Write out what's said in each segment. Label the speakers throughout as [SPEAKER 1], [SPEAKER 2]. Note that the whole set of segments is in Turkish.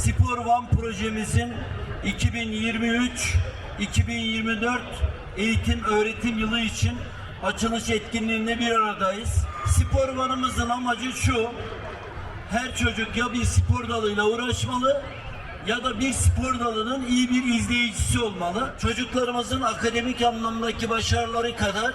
[SPEAKER 1] Spor One projemizin 2023-2024 eğitim öğretim yılı için açılış etkinliğinde bir aradayız. Spor One'ımızın amacı şu. Her çocuk ya bir spor dalıyla uğraşmalı ya da bir spor dalının iyi bir izleyicisi olmalı. Çocuklarımızın akademik anlamdaki başarıları kadar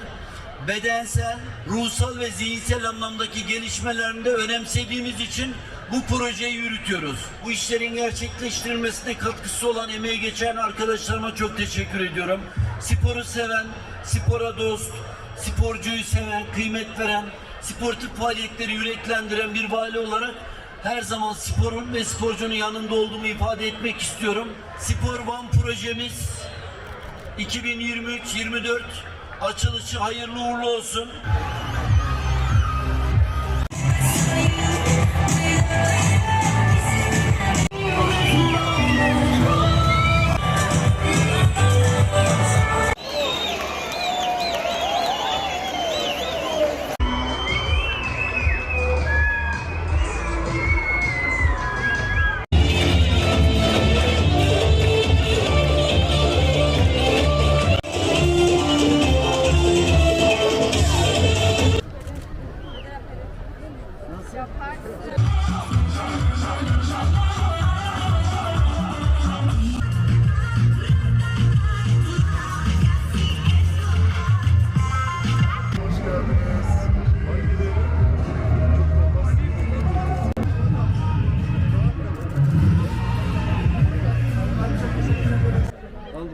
[SPEAKER 1] bedensel, ruhsal ve zihinsel anlamdaki gelişmelerini de önemsediğimiz için bu projeyi yürütüyoruz. Bu işlerin gerçekleştirilmesine katkısı olan emeği geçen arkadaşlarıma çok teşekkür ediyorum. Sporu seven, spora dost, sporcuyu seven, kıymet veren, sportif faaliyetleri yüreklendiren bir vali olarak her zaman sporun ve sporcunun yanında olduğumu ifade etmek istiyorum. Spor One projemiz 2023-24 açılışı hayırlı uğurlu olsun.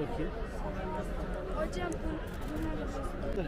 [SPEAKER 1] bakayım. Hocam bunlar